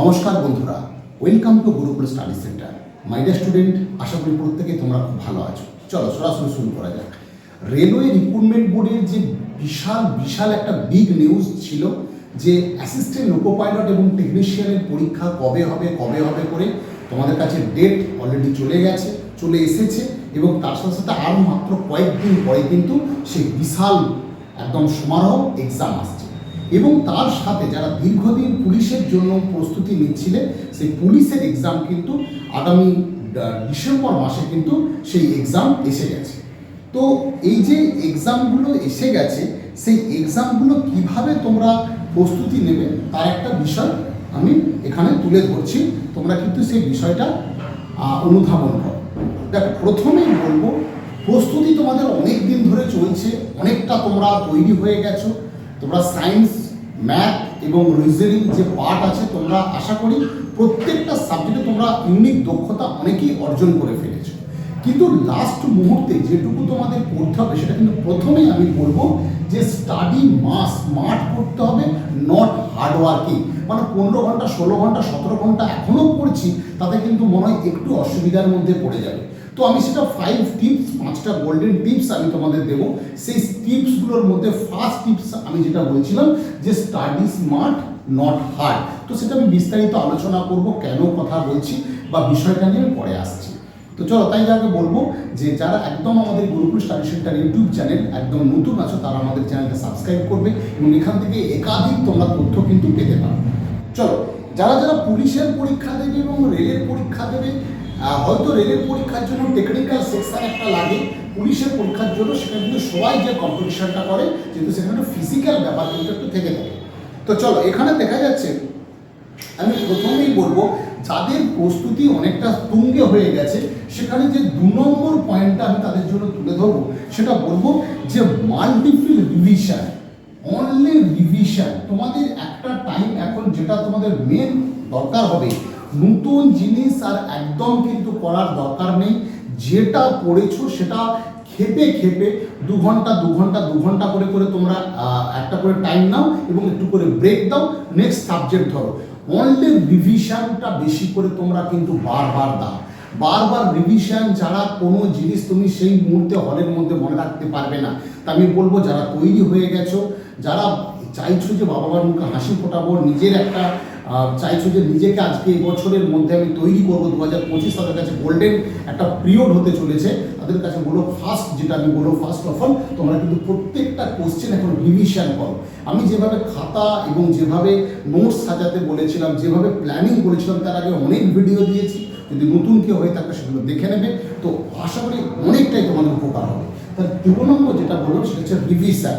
নমস্কার বন্ধুরা welcome to Gurukul study centre my dear student আশা করি প্রত্যেকে তোমরা খুব ভালো আছো। চলো, সরাসরি শুরু করা যাক। রেলওয়ে রিক্রুটমেন্ট বোর্ডের যে বিশাল বিশাল একটা বিগ নিউজ ছিল যে অ্যাসিস্ট্যান্ট লোকো পাইলট এবং টেকনিশিয়ানের পরীক্ষা কবে হবে কবে হবে করে তোমাদের কাছে ডেট অলরেডি চলে গেছে, চলে এসেছে এবং তার সাথে সাথে আরও মাত্র কয়েকদিন পরে কিন্তু সেই বিশাল একদম সমারোহ এক্সাম আসছে। এবং তার সাথে যারা দীর্ঘদিন পুলিশের জন্য প্রস্তুতি নিচ্ছিলেন সেই পুলিশের এক্সাম কিন্তু আগামী ডিসেম্বর মাসে কিন্তু সেই এক্সাম এসে গেছে। তো এই যে এক্সামগুলো এসে গেছে, সেই এক্সামগুলো কীভাবে তোমরা প্রস্তুতি নেবে, তার একটা বিষয় আমি এখানে তুলে ধরছি। তোমরা কিন্তু সেই বিষয়টা অনুধাবন করো। দেখো, প্রথমেই বলব, প্রস্তুতি তোমাদের অনেক দিন ধরে চলছে, অনেকটা তোমরা তৈরি হয়ে গেছো, তোমরা সায়েন্স ম্যাথ এবং রিজনিং যে পার্ট আছে, তোমরা আশা করি প্রত্যেকটা সাবজেক্টে তোমরা ইউনিক দক্ষতা অনেকেই অর্জন করে ফেলেছো। কিন্তু লাস্ট মুহূর্তে যেটুকু তোমাদের কিন্তু প্রথমেই আমি বলব যে স্টাডি মাস স্মার্ট করতে হবে নট হার্ড ওয়ার্কিং মানে পনেরো ঘণ্টা, ষোলো ঘণ্টা, সতেরো ঘণ্টা এখনও পড়ছি, তাতে কিন্তু মনে হয় একটু অসুবিধার মধ্যে পড়ে যাবে। তো আমি সেটা ফাইভ টিপস পাঁচটা গোল্ডেন টিপস আমি তোমাদের দেবো। সেই টিপসগুলোর মধ্যে ফার্স্ট টিপস আমি যেটা বলছিলাম যে স্টাডি স্মার্ট নট হার্ড তো সেটা আমি বিস্তারিত আলোচনা করব, কেন কথা বলছি, বা বিষয়টা নিয়ে পরে আসছি। তো চলো, তাই যাকে বলব যে যারা একদম আমাদের Gurukul study centre YouTube channel একদম নতুন আছো, তারা আমাদের চ্যানেলটা সাবস্ক্রাইব করবে এবং এখান থেকে একাধিক তোমরা তথ্য কিন্তু পেতে পারো। চলো, যারা যারা পুলিশের পরীক্ষা দেবে এবং রেলের পরীক্ষা দেবে হয়তো রেলের পরীক্ষার জন্য টেকনিক্যাল সেকশন একটা লাগে, পুলিশের পরীক্ষার জন্য সেখানে কিন্তু সবাই যে কম্পিটিশনটা করে কিন্তু সেখানে একটা ফিজিক্যাল ব্যাপার কিন্তু একটু থেকে থাকে। তো চলো, এখানে দেখা যাচ্ছে, আমি প্রথমেই বলব যাদের প্রস্তুতি অনেকটা তুঙ্গে হয়ে গেছে, সেখানে যে দু নম্বর পয়েন্টটা আমি তাদের জন্য তুলে ধরবো, সেটা বলব যে মাল্টিপিল রিভিশন অনলি রিভিশন তোমাদের একটা টাইম এখন যেটা তোমাদের মেন দরকার হবে। নতুন জিনিস আর একদম কিন্তু করার দরকার নেই। যেটা পড়েছো সেটা খেপে খেপে দু ঘণ্টা দু ঘণ্টা দু ঘণ্টা করে করে তোমরা একটা করে টাইম নাও এবং একটু করে ব্রেক দাও। নেক্সট সাবজেক্ট ধরো। অনলি রিভিশনটা বেশি করে তোমরা কিন্তু বারবার দাও। বারবার রিভিশন ছাড়া কোনো জিনিস তুমি সেই মুহূর্তে হলের মধ্যে মনে রাখতে পারবে না। তা আমি বলব, যারা তৈরি হয়ে গেছো, যারা চাইছো যে বাবা মার মুখে হাসি ফোটাবো, নিজের একটা চাইছো যে নিজেকে আজকে এই বছরের মধ্যে আমি তৈরি করব দু হাজার পঁচিশ তাদের কাছে গোল্ডেন একটা পিরিয়ড হতে চলেছে। তাদের কাছে বলো ফার্স্ট যেটা আমি বলব ফার্স্ট অফ অল তোমরা কিন্তু প্রত্যেকটা কোশ্চেন এখন রিভিশন করো। আমি যেভাবে খাতা এবং যেভাবে নোটস সাজাতে বলেছিলাম, যেভাবে প্ল্যানিং করেছিলাম, তার আগে অনেক ভিডিও দিয়েছি। যদি নতুন কেউ হয়ে থাকে সেগুলো দেখে নেবে। তো আশা করি অনেকটাই তোমাদের উপকার হবে। তার দু নম্বর যেটা বলব, সেটা হচ্ছে রিভিশন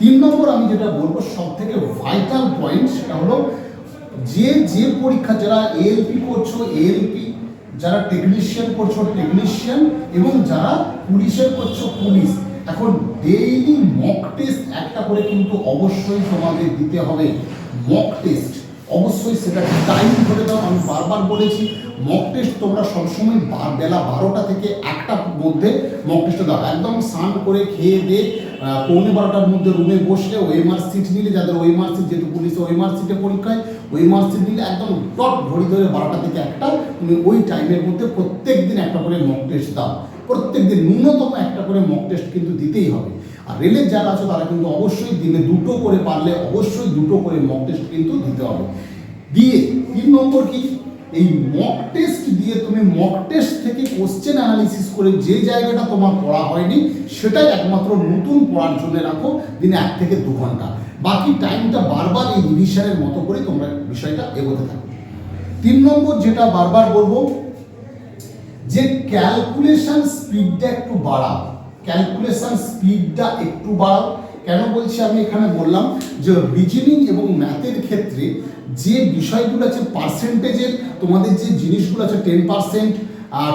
তিন নম্বর আমি যেটা বলব সব থেকে ভাইটাল পয়েন্ট সেটা হলো যে যে পরীক্ষা যারা এএলপি করছ এএলপি যারা টেকনিশিয়ান করছ টেকনিশিয়ান এবং যারা পুলিশের করছ, পুলিশ, এখন ডেইলি মক টেস্ট একটা করে কিন্তু অবশ্যই তোমাদের দিতে হবে। মক টেস্ট অবশ্যই সেটা টাইম ধরে দাও আমি বারবার বলেছি মক টেস্ট তোমরা সবসময় বেলা বারোটা থেকে একটার মধ্যে মক টেস্টে দাও। একদম স্নান করে খেয়ে দিয়ে পৌনে বারোটার মধ্যে রুমে বসলে ওএমআর সিট নিলে যাদের ওএমআর সিট যেহেতু পুলিশে ওএমআর সিটে পরীক্ষায় ওএমআর সিট নিলে একদম টপ ঘড়ি ধরে বারোটা থেকে একটা, তুমি ওই টাইমের মধ্যে প্রত্যেক দিন একটা করে মক টেস্ট দাও। প্রত্যেক দিন ন্যূনতম একটা করে মক টেস্ট কিন্তু দিতেই হবে। আর রেলের যারা আছে তারা কিন্তু অবশ্যই দিনে দুটো করে পারলে অবশ্যই দুটো করে মক টেস্ট কিন্তু দিতে হবে। দিয়ে তিন নম্বর কি? এই মক টেস্ট দিয়ে তুমি মক টেস্ট থেকে কোশ্চেন অ্যানালিসিস করে যে জায়গাটা তোমার পড়া হয়নি, সেটাই একমাত্র নতুন পড়ার জন্য রাখো দিনে এক থেকে দু ঘণ্টা। বাকি টাইমটা বারবার এই রিভিশনের মতো করে তোমরা বিষয়টা এগোতে থাকো। তিন নম্বর যেটা বারবার বলব, যে ক্যালকুলেশন স্পিডটা একটু বাড়াও। ক্যালকুলেশন স্পিডটা একটু বাড়াও। কেন বলছি আমি এখানে বললাম যে রিজনিং এবং ম্যাথের ক্ষেত্রে যে বিষয়গুলো আছে পার্সেন্টেজের তোমাদের যে জিনিসগুলো আছে ten percent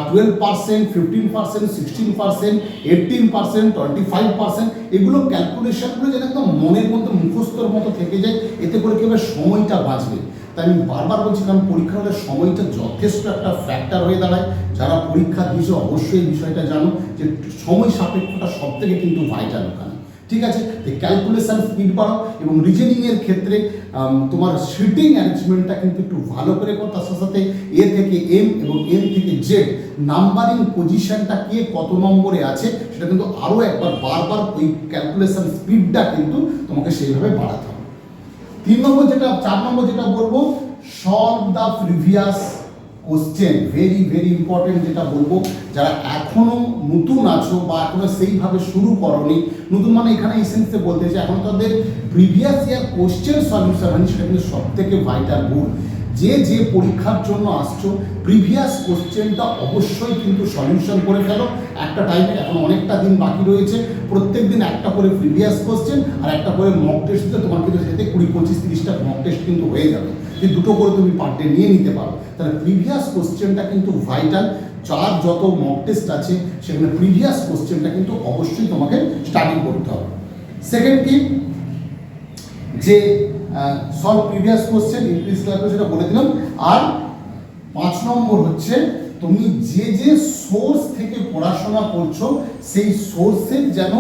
twelve percent fifteen percent sixteen percent eighteen percent twenty five percent এগুলো ক্যালকুলেশনগুলো যেন একদম মনের মধ্যে মুখস্থর মতো থেকে যায়, এতে করে কীভাবে সময়টা বাঁচবে। তাই আমি বারবার বলছি, কারণ পরীক্ষার হলে সময়টা যথেষ্ট একটা ফ্যাক্টর হয়ে দাঁড়ায়। যারা পরীক্ষা দিয়েছে অবশ্যই এই বিষয়টা জানো যে সময় সাপেক্ষটা সব থেকে কিন্তু ভাইটাল ওখানে। ঠিক আছে? তো ক্যালকুলেশান স্পিড বাড়াও এবং রিজনিংয়ের ক্ষেত্রে তোমার সিটিং অ্যারেঞ্জমেন্টটা কিন্তু একটু ভালো করে করো। তার সাথে সাথে এ থেকে এম এবং এম থেকে জেড নাম্বারিং পজিশনটা কে কত নম্বরে আছে, সেটা কিন্তু আরও একবার বারবার ওই ক্যালকুলেশান স্পিডটা কিন্তু তোমাকে সেইভাবে বাড়াতে হবে। তিন নম্বর যেটা, চার নম্বর যেটা বলব solve the previous question very very important যেটা বলব, যারা এখনও নতুন আছো বা এখনও সেইভাবে শুরু করনি, নতুন মানে এখানে এসেন্সে বলতে চাই, এখন তাদের প্রিভিয়াস ইয়ার কোশ্চেন মানে সেটা কিন্তু সব থেকে ভাইটাল গুণ যে যে পরীক্ষার জন্য আসছো প্রিভিয়াস কোশ্চেনটা অবশ্যই কিন্তু সলিউশন করে ফেলো। একটা টাইমে এখন অনেকটা দিন বাকি রয়েছে। প্রত্যেক দিন একটা করে প্রিভিয়াস কোশ্চেন আর একটা করে মক টেস্ট দিতে তোমার কিন্তু সেটাতে কুড়ি, পঁচিশ, তিরিশটা মক টেস্ট কিন্তু হয়ে যাবে। যে দুটো করে তুমি পার ডে নিয়ে নিতে পারো। তাহলে প্রিভিয়াস কোশ্চেনটা কিন্তু ভাইটাল চার যত মক টেস্ট আছে, সেখানে প্রিভিয়াস কোশ্চেনটা কিন্তু অবশ্যই তোমাকে স্টাডি করতে হবে। সেকেন্ড কি? যে সলভ প্রিভিয়াস কোশ্চেন ইংলিশ ক্লাসে সেটা বলে দিলাম। আর পাঁচ নম্বর হচ্ছে, তুমি যে যে সোর্স থেকে পড়াশোনা করছ, সেই সোর্সের যেন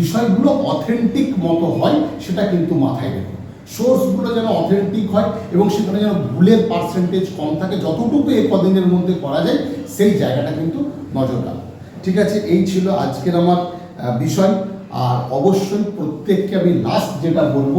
বিষয়গুলো অথেন্টিক মতো হয়, সেটা কিন্তু মাথায় রেখো। সোর্সগুলো যেন অথেন্টিক হয় এবং সেখানে যেন ভুলের পার্সেন্টেজ কম থাকে, যতটুকু এই কদিনের মধ্যে করা যায়, সেই জায়গাটা কিন্তু নজর রাখো। ঠিক আছে, এই ছিল আজকের আমার বিষয়। আর অবশ্যই প্রত্যেককে আমি লাস্ট যেটা বলব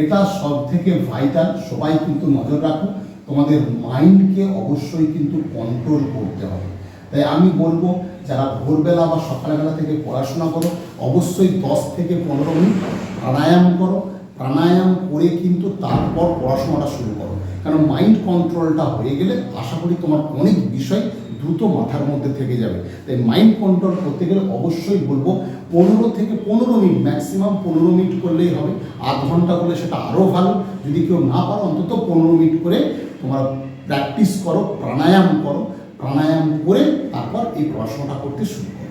এটা সব থেকে ভাইটাল সবাই কিন্তু নজর রাখো তোমাদের মাইন্ডকে অবশ্যই কিন্তু কন্ট্রোল করতে হবে। তাই আমি বলব, যারা ভোরবেলা বা সকালবেলা থেকে পড়াশোনা করো, অবশ্যই দশ থেকে পনেরো মিনিট প্রাণায়াম করো প্রাণায়াম করে কিন্তু তারপর পড়াশোনাটা শুরু করো। কারণ মাইন্ড কন্ট্রোলটা হয়ে গেলে আশা করি তোমার অনেক বিষয় দ্রুত মাথার মধ্যে থেকে যাবে। তাই মাইন্ড কন্ট্রোল করতে গেলে অবশ্যই বলব, পনেরো থেকে পনেরো মিনিট ম্যাক্সিমাম পনেরো মিনিট করলেই হবে। আধ ঘণ্টা করলে সেটা আরও ভালো। যদি কেউ না পারো, অন্তত পনেরো মিনিট করে তোমার প্র্যাকটিস করো, প্রাণায়াম করো। প্রাণায়াম করে তারপর এই পড়াশোনাটা করতে শুরু করো।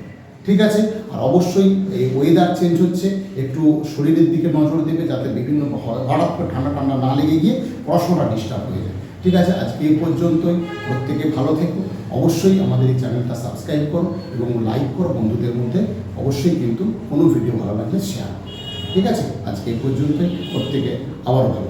ঠিক আছে? আর অবশ্যই এই ওয়েদার চেঞ্জ হচ্ছে, একটু শরীরের দিকে নজর দেবে যাতে বিভিন্ন হঠাৎ করে ঠান্ডা ঠান্ডা না লেগে গিয়ে পড়াশোনাটা ডিস্টার্ব হয়ে যায়। ঠিক আছে? আজকে এই পর্যন্তই। প্রত্যেকে ভালো থেকো। অবশ্যই আমাদের এই চ্যানেলটা সাবস্ক্রাইব করো এবং লাইক করো বন্ধুদের মধ্যে। অবশ্যই কিন্তু কোনো ভিডিও ভালো লাগলে শেয়ার ঠিক আছে? আজকে এই পর্যন্তই। প্রত্যেকে আবার ভালো